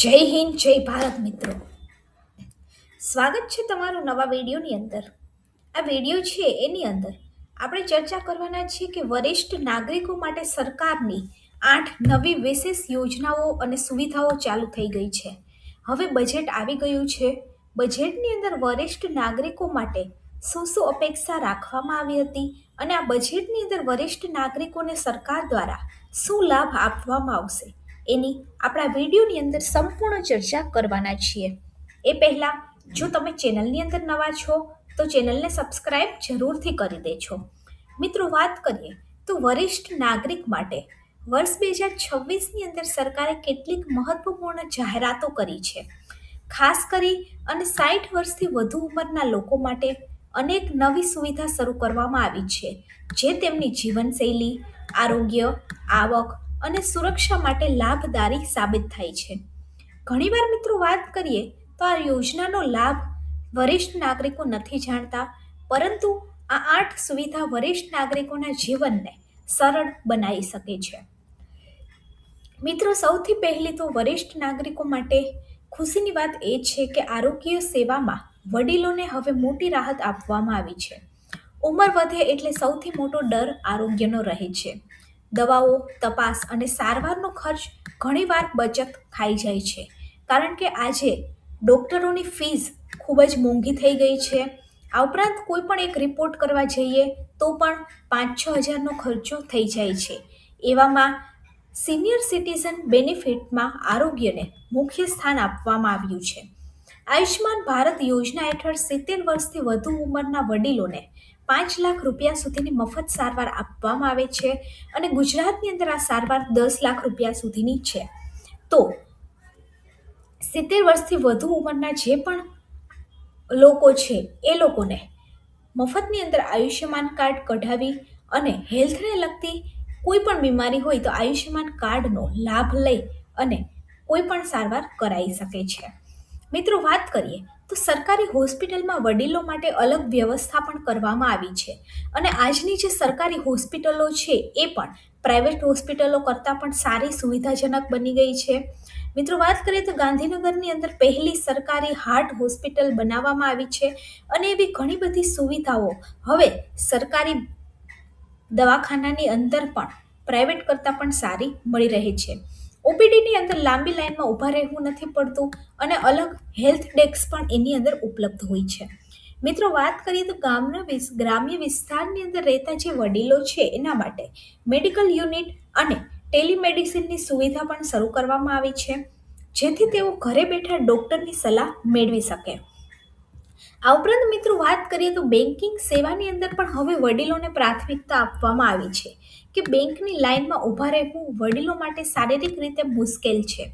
જય હિન્દ, જય ભારત મિત્રો. સ્વાગત છે તમારું નવા વિડીયોની અંદર. આ વીડિયો છે એની અંદર આપણે ચર્ચા કરવાના છીએ કે વરિષ્ઠ નાગરિકો માટે સરકારની આઠ નવી વિશેષ યોજનાઓ અને સુવિધાઓ ચાલુ થઈ ગઈ છે. હવે બજેટ આવી ગયું છે. બજેટની અંદર વરિષ્ઠ નાગરિકો માટે શું શું અપેક્ષા રાખવામાં આવી હતી અને આ બજેટની અંદર વરિષ્ઠ નાગરિકોને સરકાર દ્વારા શું લાભ આપવામાં આવશે? એની આપણા વિડીયોની અંદર સંપૂર્ણ ચર્ચા કરવાના છીએ. એ પહેલાં, જો તમે ચેનલની અંદર નવા છો, તો ચેનલને સબસ્ક્રાઇબ જરૂરથી કરી દેજો. મિત્રો, વાત કરીએ તો વરિષ્ઠ નાગરિક માટે. વર્ષ બે હજાર છવ્વીસની અંદર સરકારે કેટલીક મહત્વપૂર્ણ જાહેરાતો કરી છે. ખાસ કરી અને સાઠ વર્ષથી વધુ ઉંમરના લોકો માટે અનેક નવી સુવિધા શરૂ કરવામાં આવી છે. જે તેમની જીવનશૈલી, આરોગ્ય, આવક અને સુરક્ષા માટે લાભદારી સાબિત થાય છે. ઘણીવાર મિત્રો વાત કરીએ તો આ યોજનાનો લાભ વરિષ્ઠ નાગરિકો નથી જાણતા, પરંતુ આ આઠ સુવિધા વરિષ્ઠ નાગરિકોના જીવનને સરળ બનાવી શકે છે. મિત્રો, સૌથી પહેલી તો વરિષ્ઠ નાગરિકો માટે ખુશીની વાત એ છે કે આરોગ્ય સેવામાં વડીલોને હવે મોટી રાહત આપવામાં આવી છે. ઉંમર વધે એટલે સૌથી મોટો ડર આરોગ્યનો રહે છે. દવાઓ, તપાસ અને સારવારનો ખર્ચ ઘણીવાર બચત ખાઈ જાય છે. કારણ કે આજે ડૉક્ટરોની ફીસ ખૂબ જ મોંઘી થઈ ગઈ છે. આ ઉપરાંત કોઈ પણ એક રિપોર્ટ કરવા જઈએ તો પણ પાંચ છ હજારનો ખર્ચો થઈ જાય છે. એવામાં સિનિયર સિટીઝન બેનિફિટમાં આરોગ્યને મુખ્ય સ્થાન આપવામાં આવ્યું છે. આયુષ્માન ભારત યોજના હેઠળ સિત્તેર વર્ષથી વધુ ઉંમરના વડીલોને પાંચ લાખ રૂપિયા સુધીની મફત સારવાર આપવામાં આવે છે અને ગુજરાતની અંદર આ સારવાર દસ લાખ રૂપિયા સુધીની છે. તો સિત્તેર વર્ષથી વધુ ઉંમરના જે પણ લોકો છે, એ લોકોને મફતની અંદર આયુષ્યમાન કાર્ડ કઢાવી અને હેલ્થને લગતી કોઈ પણ બીમારી હોય તો આયુષ્યમાન કાર્ડનો લાભ લઈ અને કોઈ પણ સારવાર કરાવી શકે છે. મિત્રો, વાત કરીએ તો સરકારી હોસ્પિટલમાં વડીલો માટે અલગ વ્યવસ્થા પણ કરવામાં આવી છે. અને આજની જે સરકારી હોસ્પિટલો છે, એ પણ પ્રાઇવેટ હોસ્પિટલો કરતાં પણ સારી સુવિધાજનક બની ગઈ છે. મિત્રો, વાત કરીએ તો ગાંધીનગરની અંદર પહેલી સરકારી હાર્ટ હોસ્પિટલ બનાવવામાં આવી છે અને એવી ઘણી બધી સુવિધાઓ હવે સરકારી દવાખાનાની અંદર પણ પ્રાઇવેટ કરતાં પણ સારી મળી રહે છે. ઓપીડીની અંદર લાંબી લાઇનમાં ઊભા રહેવું નથી પડતું અને અલગ હેલ્થ ડેસ્ક પણ એની અંદર ઉપલબ્ધ હોય છે. મિત્રો, વાત કરીએ તો ગામના ગ્રામ્ય વિસ્તારની અંદર રહેતા જે વડીલો છે, એના માટે મેડિકલ યુનિટ અને ટેલિમેડિસિનની સુવિધા પણ શરૂ કરવામાં આવી છે. જેથી તેઓ ઘરે બેઠા ડૉક્ટરની સલાહ મેળવી શકે. આ ઉપરાંત મિત્રો વાત કરીએ તો બેન્કિંગ સેવાની અંદર પણ હવે વડીલોને પ્રાથમિકતા આપવામાં આવી છે કે બેંકની લાઇનમાં ઊભા રહેવું વડીલો માટે શારીરિક રીતે મુશ્કેલ છે.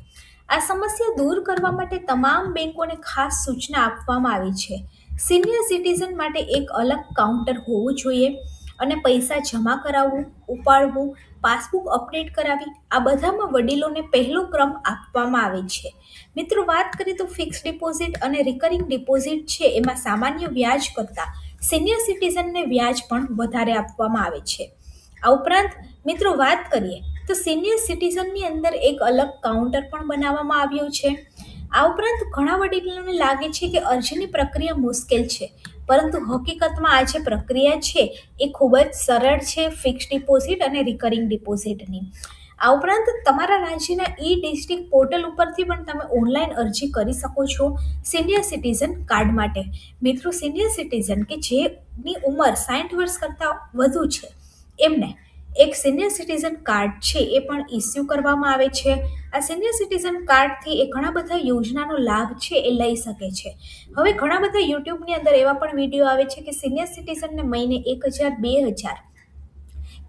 આ સમસ્યા દૂર કરવા માટે તમામ બેંકોને ખાસ સૂચના આપવામાં આવી છે. સિનિયર સિટીઝન માટે એક અલગ કાઉન્ટર હોવું જોઈએ અને પૈસા જમા કરાવવું, ઉપાડવું પાસબુક અપડેટ કરાવી આ બધામાં વડીલોને પહેલો ક્રમ આપવામાં આવે છે. મિત્રો, વાત કરીએ તો ફિક્સ ડિપોઝિટ અને રિકરિંગ ડિપોઝિટ છે, એમાં સામાન્ય વ્યાજ કરતાં સિનિયર સિટીઝનને વ્યાજ પણ વધારે આપવામાં આવે છે. આ ઉપરાંત, મિત્રો, વાત કરીએ તો સિનિયર સિટીઝનની અંદર એક અલગ કાઉન્ટર પણ બનાવવામાં આવ્યું છે. આ ઉપરાંત ઘણા વડીલોને લાગે છે કે અરજીની પ્રક્રિયા મુશ્કેલ છે. પરંતુ હકીકતમાં આ જે પ્રક્રિયા છે, એ ખૂબ જ સરળ છે ફિક્સ ડિપોઝિટ અને રિકરિંગ ડિપોઝિટની આ ઉપરાંત તમારા રાજ્યના ઈ ડિસ્ટ્રિક્ટ પોર્ટલ ઉપરથી પણ તમે ઓનલાઈન અરજી કરી શકો છો સિનિયર સિટીઝન કાર્ડ માટે. મિત્રો સિનિયર સિટીઝન કે જેની ઉંમર સાઠ વર્ષ કરતાં વધુ છે, એમને એક સિનિયર સિટીઝન કાર્ડ છે, એ પણ ઇસ્યુ કરવામાં આવે છે. આ સિનિયર સિટીઝન કાર્ડથી એ ઘણા બધા યોજનાનો લાભ છે, એ લઈ શકે છે. હવે ઘણા બધા યુટ્યુબની અંદર એવા પણ વીડિયો આવે છે કે સિનિયર સિટીઝનને મહિને એક હજાર, બે હજાર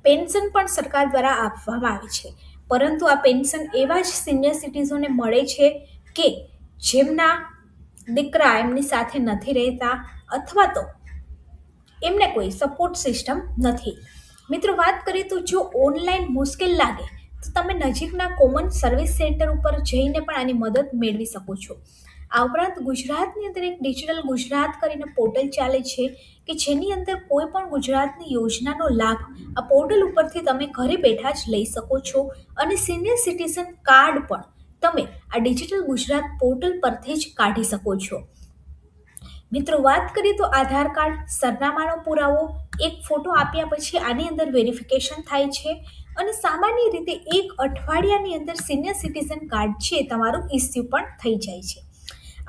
પેન્શન પણ સરકાર દ્વારા આપવામાં આવે છે. પરંતુ આ પેન્શન એવા જ સિનિયર સિટીઝનને મળે છે કે જેમના દીકરા એમની સાથે નથી રહેતા અથવા તો એમને કોઈ સપોર્ટ સિસ્ટમ નથી. મિત્રો, વાત કરીએ તો જો ઓનલાઈન મુશ્કેલ લાગે, તો તમે નજીકના કોમન સર્વિસ સેન્ટર ઉપર જઈને પણ આની મદદ મેળવી શકો છો. આ ઉપરાંત ગુજરાતની અંદર એક ડિજિટલ ગુજરાત કરીને પોર્ટલ ચાલે છે કે જેની અંદર કોઈ પણ ગુજરાતની યોજનાનો લાભ આ પોર્ટલ ઉપરથી તમે ઘરે બેઠા જ લઈ શકો છો અને સિનિયર સિટીઝન કાર્ડ પણ તમે આ ડિજિટલ ગુજરાત પોર્ટલ પરથી જ કાઢી શકો છો. મિત્રો, વાત કરીએ તો આધાર કાર્ડ, સરનામાનો પુરાવો એક ફોટો આપ્યા પછી આની અંદર વેરિફિકેશન થાય છે અને સામાન્ય રીતે એક અઠવાડિયાની અંદર સિનિયર સિટીઝન કાર્ડ છે તમારું ઇસ્યુ પણ થઈ જાય છે.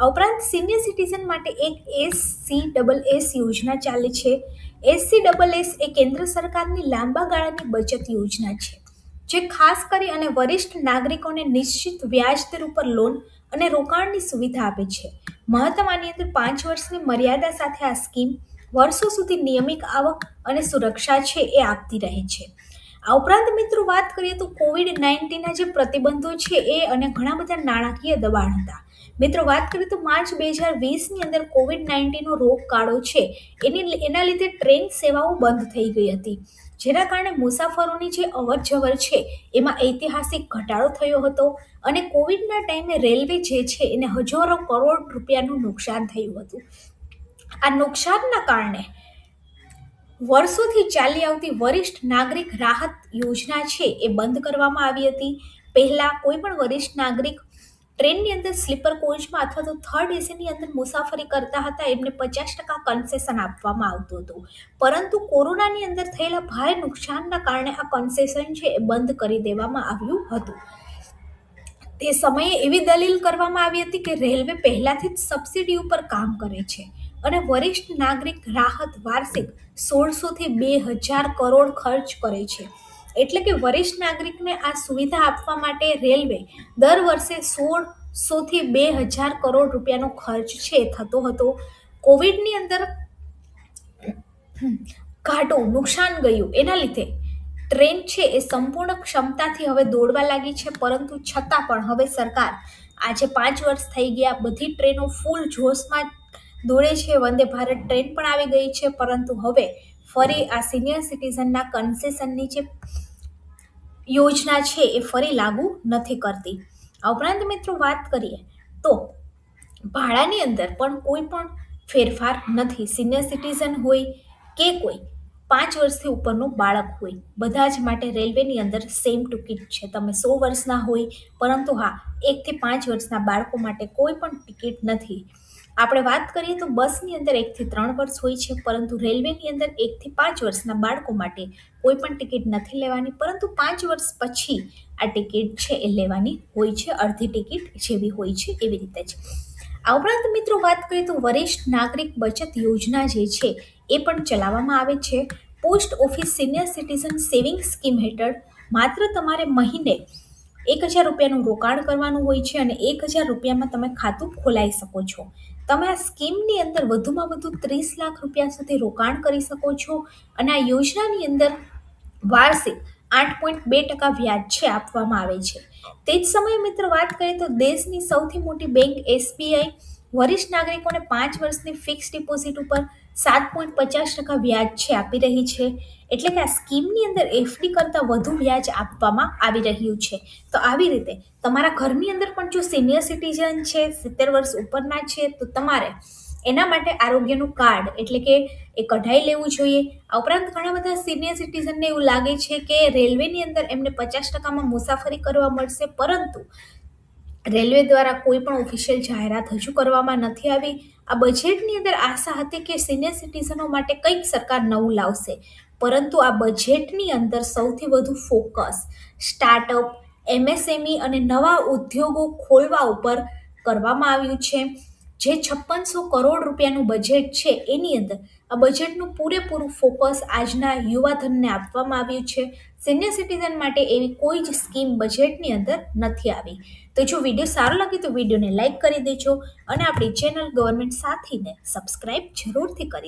આ ઉપરાંત સિનિયર સિટીઝન માટે એક એસ સી ડબલ એસ યોજના ચાલે છે. એસસી ડબલ એસ એ કેન્દ્ર સરકારની લાંબા ગાળાની બચત યોજના છે. જે ખાસ કરી અને વરિષ્ઠ નાગરિકોને નિશ્ચિત વ્યાજદર ઉપર લોન અને રોકાણની સુવિધા આપે છે. મહત્તમ આની અંદર પાંચ વર્ષની મર્યાદા સાથે આ સ્કીમ વર્ષો સુધી નિયમિત આવક અને સુરક્ષા છે એ આપતી રહે છે. આ ઉપરાંત મિત્રો વાત કરીએ તો કોવિડ નાઇન્ટીનના જે પ્રતિબંધો છે એ અને ઘણા બધા નાણાકીય દબાણ હતા. મિત્રો વાત કરીએ તો માર્ચ બે હજાર વીસની અંદર કોવિડ નાઇન્ટીનનો રોગકાળો છે એની એના લીધે ટ્રેન સેવાઓ બંધ થઈ ગઈ હતી. જેના કારણે મુસાફરોની જે અવર જવર છે એમાં ઐતિહાસિક ઘટાડો થયો હતો અને કોવિડના ટાઈમે રેલવે જે છે એને હજારો કરોડ રૂપિયાનું નુકસાન થયું હતું. આ નુકસાનના કારણે વર્ષોથી ચાલી આવતી વરિષ્ઠ નાગરિક રાહત યોજના છે એ બંધ કરવામાં આવી હતી. પહેલાં કોઈ પણ વરિષ્ઠ નાગરિક ટ્રેનની અંદર સ્લીપર કોચમાં અથવા તો થર્ડ એસીની અંદર મુસાફરી કરતા હતા, એમને પચાસ ટકા કન્સેશન આપવામાં આવતું હતું. પરંતુ કોરોનાની અંદર થયેલા ભારે નુકસાનના કારણે આ કન્સેશન છે એ બંધ કરી દેવામાં આવ્યું હતું. તે સમયે એવી દલીલ કરવામાં આવી હતી કે રેલવે પહેલાથી જ સબસિડી ઉપર કામ કરે છે. અને વરિષ્ઠ નાગરિક રાહત વાર્ષિક સોળસોથી બે હજાર કરોડ ખર્ચ કરે છે. એટલે કે વરિષ્ઠ નાગરિકને આ સુવિધા આપવા માટે રેલવે દર વર્ષે સોળસોથી બે હજાર કરોડ રૂપિયાનો ખર્ચ છે, થતો હતો. કોવિડની અંદર ઘાટું નુકસાન ગયું. એના લીધે ટ્રેન છે એ સંપૂર્ણ ક્ષમતાથી હવે દોડવા લાગી છે, પરંતુ છતાં પણ હવે સરકાર આજે પાંચ વર્ષ થઈ ગયા. બધી ટ્રેનો ફૂલ જોશમાં દોડે છે, વંદે ભારત ટ્રેન પણ આવી ગઈ છે, પરંતુ હવે ફરી આ સિનિયર સિટીઝનના કન્સેશનની જે યોજના છે, એ ફરી લાગુ નથી કરતી. આ ઉપરાંત મિત્રો વાત કરીએ તો ભાડાની અંદર પણ કોઈ પણ ફેરફાર નથી. સિનિયર સિટીઝન હોય કે કોઈ, પાંચ વર્ષથી ઉપરનું બાળક હોય, બધા જ માટે રેલવેની અંદર સેમ ટિકિટ છે. તમે સો વર્ષના હોય, પરંતુ હા, એકથી પાંચ વર્ષના બાળકો માટે કોઈ પણ ટિકિટ નથી. આપણે વાત કરીએ તો બસની અંદર એકથી ત્રણ વર્ષ હોય છે, પરંતુ રેલવેની અંદર એકથી પાંચ વર્ષના બાળકો માટે કોઈ પણ ટિકિટ નથી લેવાની, પરંતુ પાંચ વર્ષ પછી આ ટિકિટ છે એ લેવાની હોય છે, અડધી ટિકિટ જેવી હોય છે એવી રીતે જ. આ ઉપરાંત મિત્રો વાત કરીએ તો વરિષ્ઠ નાગરિક બચત યોજના જે છે એ પણ ચલાવવામાં આવે છે. Post office senior citizen saving scheme હેઠળ માત્ર તમારે મહિને એક હજાર રૂપિયાનું રોકાણ કરવાનું હોય છે અને એક હજાર રૂપિયામાં તમે ખાતું ખોલાવી શકો છો. તમે આ સ્કીમની અંદર વધુમાં વધુ ત્રીસ લાખ રૂપિયા સુધી રોકાણ કરી શકો છો અને આ યોજનાની અંદર વાર્ષિક આઠ પોઈન્ટ બે ટકા વ્યાજ છે આપવામાં આવે છે. તે જ સમયે મિત્ર વાત કરીએ તો દેશની સૌથી મોટી બેંક એસબીઆઈ વરિષ્ઠ નાગરિકોને પાંચ વર્ષની ફિક્સ ડિપોઝિટ ઉપર સાત પોઈન્ટ પચાસ ટકા વ્યાજ છે આપી રહી છે. એટલે કે આ સ્કીમની અંદર એફડી કરતાં વધુ વ્યાજ આપવામાં આવી રહ્યું છે. તો આવી રીતે તમારા ઘરની અંદર પણ જો સિનિયર સિટીઝન છે, સિત્તેર વર્ષ ઉપરના છે, તો તમારે એના માટે આરોગ્યનું કાર્ડ એટલે કે એ કઢાઈ લેવું જોઈએ. આ ઉપરાંત ઘણા બધા સિનિયર સિટીઝનને એવું લાગે છે કે રેલવેની અંદર એમને પચાસ ટકામાં મુસાફરી કરવા મળશે, પરંતુ રેલવે દ્વારા કોઈ પણ ઓફિશિયલ જાહેરાત હજુ કરવામાં નથી આવી. આ બજેટની અંદર આશા હતી કે સિનિયર સિટીઝનો માટે કંઈક સરકાર નવું લાવશે. પરંતુ આ બજેટની અંદર સૌથી વધુ ફોકસ સ્ટાર્ટઅપ, એમએસએમઈ અને નવા ઉદ્યોગો ખોલવા ઉપર કરવામાં આવ્યું છે. જે છપ્પનસો કરોડ રૂપિયાનું બજેટ છે, એની અંદર આ બજેટનું પૂરેપૂરું ફોકસ આજના યુવાધનને આપવામાં આવ્યું છે. સિનિયર સિટીઝન માટે એવી કોઈ જ સ્કીમ બજેટની અંદર નથી આવી. તો જો વીડિયો સારો લાગે તો વિડીયોને લાઇક કરી દેજો અને આપણી ચેનલ ગવર્મેન્ટ સાથીને સબસ્ક્રાઈબ જરૂરથી કરી